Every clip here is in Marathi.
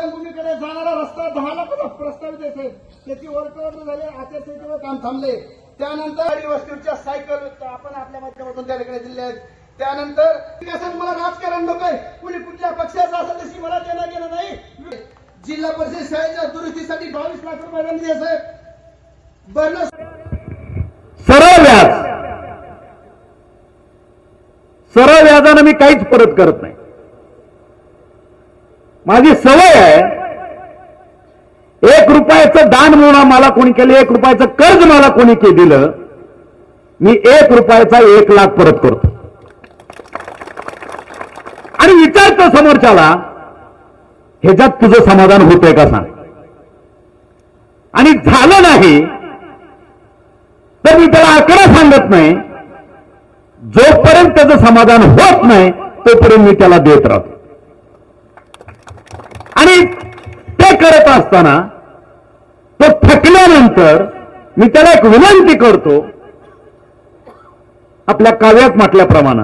भूमीकडे जाणारा रस्ता दहा लाख प्रस्तावित असेल त्याची वर्कआउट झाले आचारसंहितेवर काम थांबले. त्यानंतर गाडी वस्तूच्या सायकल आपण आपल्या माध्यमातून त्या ठिकाणी दिल्या आहेत. त्यानंतर विकासात मला राजकारण नकोय. कुणी कुठल्या पक्षाचं असेल तशी मला देणं गेलं नाही. जिल्हा परिषद शाळेच्या दुरुस्तीसाठी बावीस लाख रुपये निधी असेल साहेब. सरळ व्याज. सरळ व्याजानं मी काहीच परत करत नाही. माझी सवय आहे. एक रुपयाचं दान म्हणून मला कोणी केलं एक रुपयाचं कर्ज मला कोणी के दिलं मी एक रुपयाचा एक लाख परत करतो. आणि विचारतो समोरच्याला ह्याच्यात तुझं समाधान होतंय का सांग? आणि झालं नाही तर मी त्याला आकडा सांगत नाही. जोपर्यंत त्याचं समाधान होत नाही तोपर्यंत मी त्याला देत राहतो. आणि ते करत असताना तो थकल्यानंतर मी त्याला एक विनंती करतो आपल्या काव्यात म्हटल्याप्रमाणे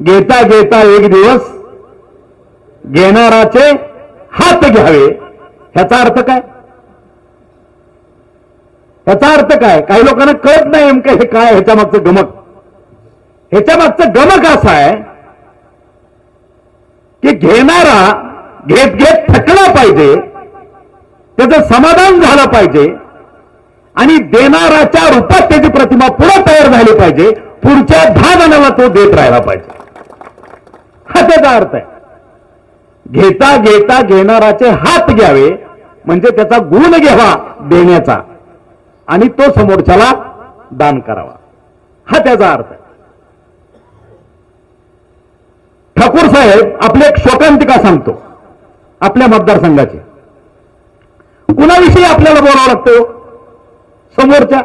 घेता घेता एक दिवस घेणाराचे हात घ्यावे. ह्याचा अर्थ काय? ह्याचा अर्थ काय? काही लोकांना कळत नाही नेमकं हे काय ह्याच्या मागचं गमक. ह्याच्या मागचं गमक असं आहे घेणारा घेत घेत थकला पाहिजे त्याचं समाधान झालं पाहिजे आणि देणाराच्या रूपात त्याची प्रतिमा पुढे तयार झाली पाहिजे पुढच्या दहा जणांना तो देत राहिला पाहिजे. हा त्याचा अर्थ आहे. घेता घेता घेणाराचे हात घ्यावे म्हणजे त्याचा गुण घ्यावा देण्याचा आणि तो समोरच्याला दान करावा. हा त्याचा अर्थ आहे. ठाकूर साहेब आपली एक शोकांतिका सांगतो आपल्या मतदारसंघाची. कुणाविषयी आपल्याला बोलावं लागतो हो? समोरच्या.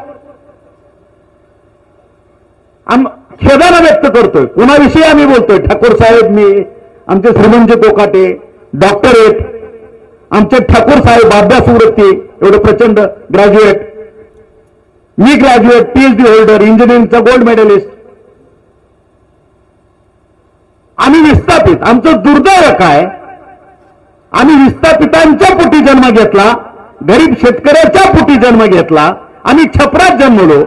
आम खेदानं व्यक्त करतोय. कुणाविषयी आम्ही बोलतोय? ठाकूर साहेब मी आमचे श्रीमंत कोकाटे डॉक्टरेट आमचे ठाकूर साहेब अभ्यासवृत्ती एवढं प्रचंड ग्रॅज्युएट मी ग्रॅज्युएट पीएचडी होल्डर इंजिनिअरिंगचा गोल्ड मेडलिस्ट आम्ही विस्थापित. आमचं दुर्दैव काय? आम्ही विस्थापितांच्या पोटी जन्म घेतला गरीब शेतकऱ्याच्या पोटी जन्म घेतला आम्ही छपरात जन्मलो.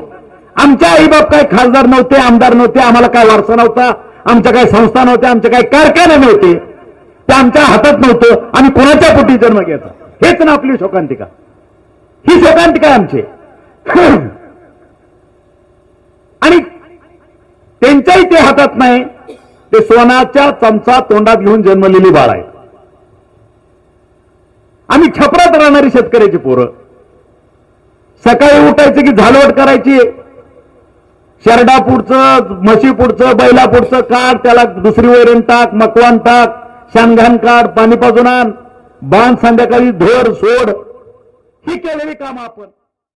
आमच्या आईबाप काय खासदार नव्हते आमदार नव्हते आम्हाला काय वारसा नव्हता आमच्या काय संस्था नव्हत्या आमच्या काय कारखाने नव्हते. ते आमच्या हातात नव्हतं आम्ही कोणाच्या पोटी जन्म घ्यायचा हेच ना आपली शोकांतिका. ही शोकांतिका आमची. आणि त्यांच्याही ते हातात नाही. ते सोनाच्या चमचा तोंडात घेऊन जन्मलेली बाळ आहे. आम्ही छपरात राहणारी शेतकऱ्याची पोरं. सकाळी उठायचं की झालवट करायची. शरडापुढचं म्हशीपुढचं बैलापुढचं काढ त्याला दुसरी वैरण टाक मकवान टाक शानघान काढ पाणी पाजून आण बांध संध्याकाळी धोर सोड. ही केलेली काम आपण.